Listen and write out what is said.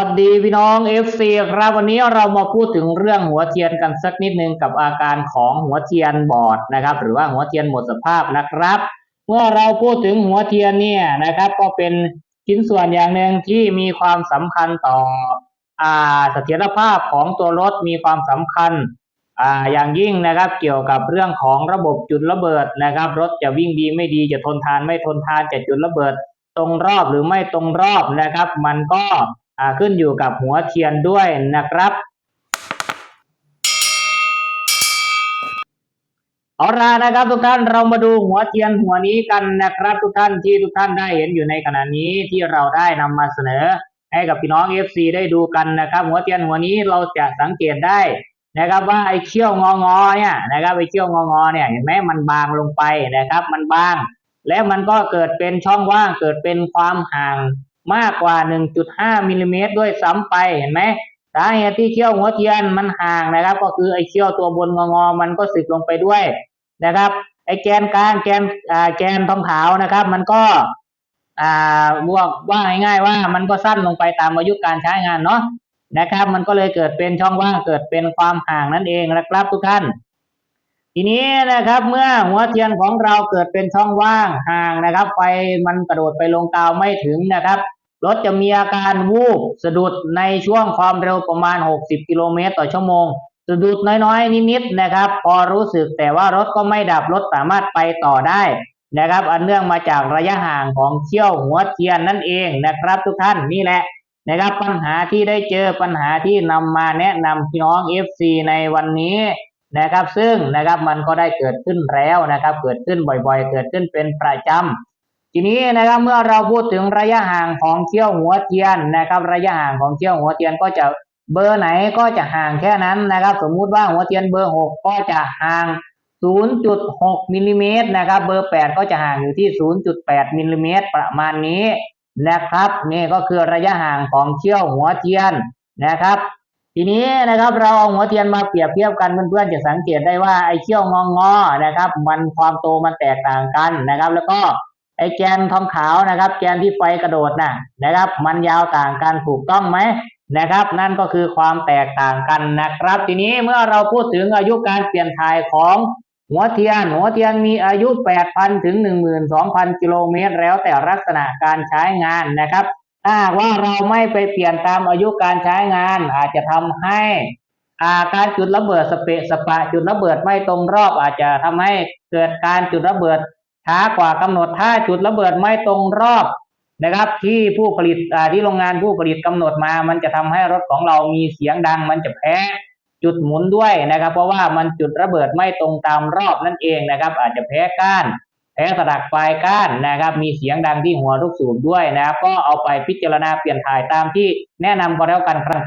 สวัสดีพี่น้อง FC ครับวันนี้เรามาพูดถึงเรื่องหัวเทียนกันสักนิดนึงกับอาการของหัวเทียนบอดนะครับ หรือว่าหัวเทียนหมดสภาพนะครับ เมื่อเราพูดถึงหัวเทียนเนี่ยนะครับ ก็เป็นชิ้นส่วนอย่างหนึ่งที่มีความสำคัญต่ออ่าเสถียรภาพของตัวรถมีความสำคัญอ่าอย่างยิ่งนะครับเกี่ยวกับเรื่องของระบบจุดระเบิดนะครับ รถจะวิ่งดีไม่ดีจะทนทานไม่ทนทานจะจุดระเบิด ตรงรอบหรือไม่ตรงรอบนะครับ มันก็ ขึ้นอยู่กับหัวเทียนด้วยนะครับเอาละนะครับทุกท่านเรามาดูหัวเทียนหัวนี้กันนะครับ ทุกท่านที่ทุกท่านได้เห็นอยู่ในขณะนี้ที่เราได้นำมาเสนอ ให้กับพี่น้อง FC ได้ดูกันนะครับ หัวเทียนหัวนี้เราจะสังเกตได้นะครับว่าไอ้เขี้ยวงองอเนี่ยนะครับไอ้เขี้ยวงองอเนี่ยเห็นไหมมันบางลงไปนะครับ มันบาง แล้วมันก็เกิดเป็นช่องว่างเกิดเป็นความห่าง มากกว่า 1.5มิลลิเมตรด้วยซ้ำไปเห็นไหมสาเหตุที่เขี้ยวหัวเทียนมันห่างนะครับ ก็คือไอ้เขี้ยวตัวบนงองอมันก็สึกลงไปด้วยนะครับไอ้แกนกลางแกนอ่าแกนทองขาวนะครับ มันก็อ่าบวกว่าง่ายๆว่ามันก็สั้นลงไปตามอายุการใช้งานเนาะนะครับ มันก็เลยเกิดเป็นช่องว่างเกิดเป็นความห่างนั่นเองนะครับทุกท่าน ทีนี้นะครับ เมื่อหัวเทียนของเราเกิดเป็นช่องว่างห่างนะครับ ไฟมันกระโดดไปลงกาวไม่ถึงนะครับ รถจะมีอาการวูบสะดุดในช่วงความเร็วประมาณ 60 กิโลเมตรต่อชั่วโมง สะดุดน้อยๆ นิดๆนะครับ พอรู้สึกแต่ว่ารถก็ไม่ดับรถสามารถไปต่อได้นะครับ อันเนื่องมาจากระยะห่างของเขี้ยวหัวเทียนนั่นเองนะครับ ทุกท่านนี่แหละนะครับปัญหาที่ได้เจอปัญหาที่นำมาแนะนำพี่น้อง FC ในวันนี้นะครับ ซึ่งนะครับมันก็ได้เกิดขึ้นแล้วนะครับ เกิดขึ้นบ่อยๆ เกิดขึ้นเป็นประจำ ทีนี้นะครับเมื่อเราพูดถึงระยะห่างของเขี้ยวหัวเทียนนะครับ ระยะห่างของเขี้ยวหัวเทียนก็จะเบอร์ไหนก็จะห่างแค่นั้นนะครับ สมมุติว่าหัวเทียนเบอร์หกก็จะห่าง 0.6มิลลิเมตรนะครับเบอร์แปดก็จะห่างอยู่ที่ 0.8มิลลิเมตรประมาณนี้นะครับนี่ก็คือระยะห่างของเขี้ยวหัวเทียนนะครับ ทีนี้นะครับเราเอาหัวเทียนมาเปรียบเทียบกันเพื่อนๆจะสังเกตได้ว่าไอ้เขี้ยวงองอนะครับ มันความโตมันแตกต่างกันนะครับ แล้วก็ ไอ้แกนทองขาวนะครับ แกนที่ไฟกระโดดนะนะครับ มันยาวต่างกันถูกต้องไหมนะครับ นั่นก็คือความแตกต่างกันนะครับ ทีนี้เมื่อเราพูดถึงอายุการเปลี่ยนถ่ายของหัวเทียน หัวเทียนมีอายุ 8,000 ถึง 12,000 กิโลเมตร แล้วแต่ลักษณะการใช้งานนะครับ ถ้าว่าเราไม่ไปเปลี่ยนตามอายุการใช้งาน อาจจะทำให้อาการจุดระเบิดสเปะสปะจุดระเบิดไม่ตรงรอบอาจจะทำให้เกิดการจุดระเบิด ช้ากว่ากำหนดถ้าจุดระเบิดไม่ตรงรอบนะครับ ที่ผู้ผลิตที่โรงงานผู้ผลิตกำหนดมา มันจะทำให้รถของเรามีเสียงดัง มันจะแพ้จุดหมุนด้วยนะครับ เพราะว่ามันจุดระเบิดไม่ตรงตามรอบนั่นเองนะครับ อาจจะแพ้ก้าน แพ้สลักปลายก้านนะครับ มีเสียงดังที่หัวลูกสูบด้วยนะครับก็เอาไปพิจารณาเปลี่ยนถ่ายตามที่แนะนำก็แล้วกันครับ